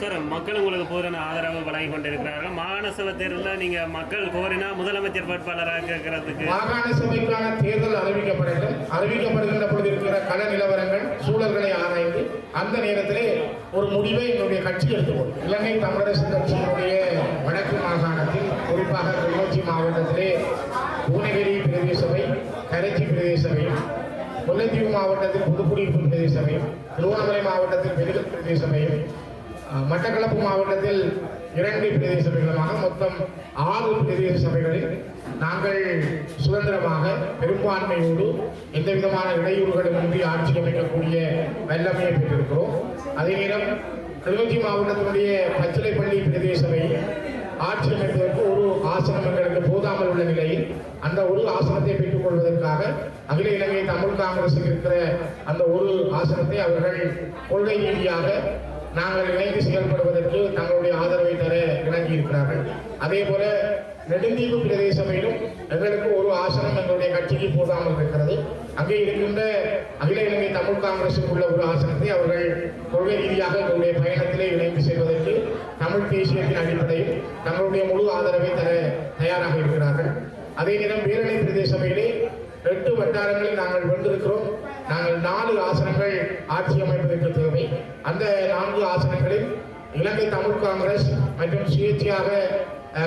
Sir மக்கள் உங்களுக்கு பூரண ஆதரவு வழங்கி கொண்டிருக்கிறார்கள் மாகாண சபை தேர்தலில் நீங்கள் மக்கள் கோரினா முதலமைச்சர் வேட்பாளராக இருக்கிறதுக்கு மாகாண சபைக்கான தேர்தல் அறிவிக்கப்படும் அறிவிக்கப்படுகின்ற பொழுது இருக்கிற கள நிலவரங்கள் சூழல்களை ஆராய்ந்து அந்த நேரத்திலே ஒரு முடிவை என்னுடைய கட்சி எடுத்துக்கொள்ளும். இலங்கை தமிழரசு கட்சியினுடைய வடக்கு மாகாணத்தில் குறிப்பாக கிளிநொச்சி மாவட்டத்திலே பூனகிரி பிரதேச சபை கரைச்சி பிரதேச சபையும் முல்லைத்தீவு மாவட்டத்தில் புதுக்குடியிருப்பு பிரதேச சபையும் திருவண்ணாமலை மாவட்டத்தில் மெடிக்கல் பிரதேச சபையும் மட்டக்களப்பு மாவட்டத்தில் இரண்டு பிரதேச சபைகளுமாக மொத்தம் ஆறு பிரதேச சபைகளில் நாங்கள் சுதந்திரமாக பெரும்பான்மையோடு எந்த விதமான இடையூறுகளுமின்றி ஆட்சி அமைக்கக்கூடிய வல்லமையை பெற்றிருக்கிறோம். அதே நேரம் கிளிநொச்சி மாவட்டத்தினுடைய பச்சிலைப்பள்ளி பிரதேச சபை ஆட்சி அமைப்பதற்கு ஒரு ஆசனம் எங்களுக்கு போதாமல் உள்ள நிலையில் அந்த ஒரு ஆசனத்தை பெற்றுக் கொள்வதற்காக அகில இலங்கை தமிழ் காங்கிரஸுக்கு இருக்கிற அந்த ஒரு ஆசனத்தை அவர்கள் கொள்கை ரீதியாக நாங்கள் இணைந்து செயல்படுவதற்கு தங்களுடைய ஆதரவை தர இணங்கி இருக்கிறார்கள் அதே போல நெடுந்தீவு பிரதேச சபையிலும் எங்களுக்கு ஒரு ஆசனம் எங்களுடைய கட்சிக்கு போதாமல் இருக்கிறது. அங்கே இருக்கின்ற அகில இலங்கை தமிழ் காங்கிரசுக்கு உள்ள ஒரு ஆசனத்தை அவர்கள் கொள்கை ரீதியாக எங்களுடைய பயணத்திலே இணைந்து செல்வதற்கு தமிழ் தேசியத்தின் அடிப்படையில் தங்களுடைய முழு ஆதரவை தர தயாராக இருக்கிறார்கள். அதே நேரம் பேரணி பிரதேச சபையிலே எட்டு வட்டாரங்களில் நாங்கள் வென்றிருக்கிறோம். நாங்கள் நாலு ஆசனங்கள் ஆட்சி அமைப்பதற்கு தேவை. அந்த நான்கு ஆசனங்களில் இலங்கை தமிழ் காங்கிரஸ் மற்றும் சுயேட்சையாக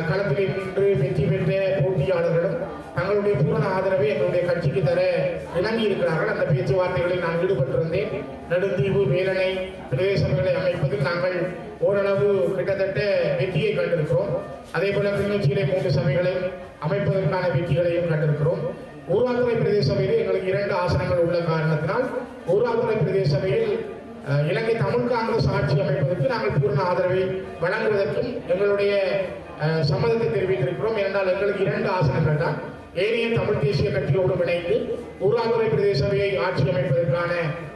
களத்தில் நின்று வெற்றி பெற்ற போட்டியாளர்களும் தங்களுடைய பூரண ஆதரவை எங்களுடைய கட்சிக்கு தர இணங்கி இருக்கிறார்கள். அந்த பேச்சுவார்த்தைகளில் நான் ஈடுபட்டிருந்தேன். நெடுந்தீவு வேலனை பிரதேசங்களை அமைப்பதில் நாங்கள் ஓரளவு கிட்டத்தட்ட வெற்றியை கண்டிருக்கிறோம். அதே போல கிளிநொச்சியிலே மூன்று சபைகளை அமைப்பதற்கான வெற்றிகளையும் கண்டிருக்கிறோம். ஊராத்துறை பிரதேச சபையில் எங்களுக்கு இரண்டு ஆசனங்கள் உள்ள காரணத்தினால் ஊராத்துறை பிரதேச சபையில் இலங்கை தமிழ் காங்கிரஸ் ஆட்சி அமைப்பதற்கு நாங்கள் பூர்ண ஆதரவை வழங்குவதற்கும் எங்களுடைய சம்மதத்தை தெரிவித்திருக்கிறோம். என்றால் எங்களுக்கு இரண்டு ஆசனங்கள் தான். ஏனைய தமிழ் தேசிய கட்சியோடு இணைந்து ஊராத்துறை பிரதேச சபையை ஆட்சி அமைப்பதற்கான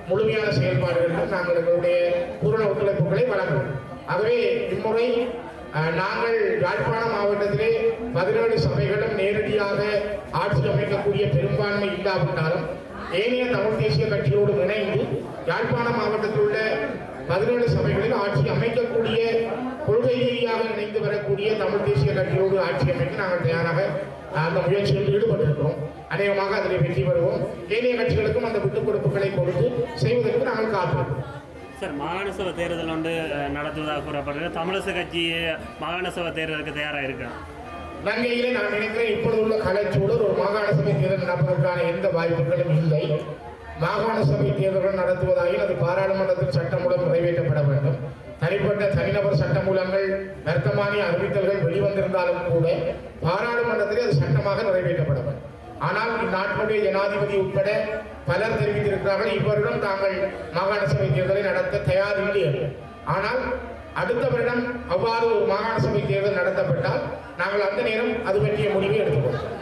முழுமையான செயல்பாடுகளுக்கு நாங்கள் எங்களுடைய பூரண ஒத்துழைப்புகளை வழங்குவோம் ஆகவே இம்முறை நாங்கள் யாழ்ப்பாண மாவட்டத்திலே பதினேழு சபைகளும் நேரடியாக ஆட்சி அமைக்கக்கூடிய பெரும்பான்மை இல்லாவிட்டாலும் ஏனைய தமிழ் தேசிய கட்சியோடு இணைந்து யாழ்ப்பாண மாவட்டத்தில் உள்ள பதினேழு சபைகளில் ஆட்சி அமைக்கக்கூடிய கொள்கை ரீதியாக இணைந்து வரக்கூடிய தமிழ் தேசிய கட்சியோடு ஆட்சி அமைக்க நாங்கள் தயாராக அந்த முயற்சியில் ஈடுபட்டிருக்கிறோம். அநேகமாக அதில் வெற்றி பெறுவோம். ஏனைய கட்சிகளுக்கும் அந்த விட்டுக் கொடுப்புகளை கொடுத்து செய்வதற்கு நாங்கள் காத்திருக்கிறோம். சார் மாகாண சபை தேர்தல் ஒன்று நடத்துவதாக கூறப்படுகிறது. தமிழரசு கட்சி மாகாண சபை தேர்தலுக்கு தயாராக இருக்கா? நங்கையிலே நான் நினைக்கிறேன் இப்பொழுது உள்ள கலைச்சூழல் ஒரு மாகாண சபை தேர்தல் நடப்பதற்கான எந்த வாய்ப்புகளும் இல்லை. மாகாண சபை தேர்தல்கள் நடத்துவதாகி அது பாராளுமன்றத்தில் சட்டம் மூலம் நிறைவேற்றப்பட வேண்டும். தனிப்பட்ட தனிநபர் சட்டமூலங்கள் வர்த்தமானிய அறிவித்தல்கள் வெளிவந்திருந்தாலும் கூட பாராளுமன்றத்திலே அது சட்டமாக நிறைவேற்றப்பட வேண்டும். ஆனால் இந்நாட்டினுடைய ஜனாதிபதி உட்பட பலர் தெரிவித்திருக்கிறார்கள் இவரிடம் தாங்கள் மாகாண சபை தேர்தலை நடத்த தயார் இல்லை ஆனால் அடுத்த வருடம் அவ்வாறு ஒரு மாகாண சபை தேர்தல் நடத்தப்பட்டால் நாங்கள் அந்த நேரம் அது பற்றிய முடிவை எடுத்துக்கொள்வோம்.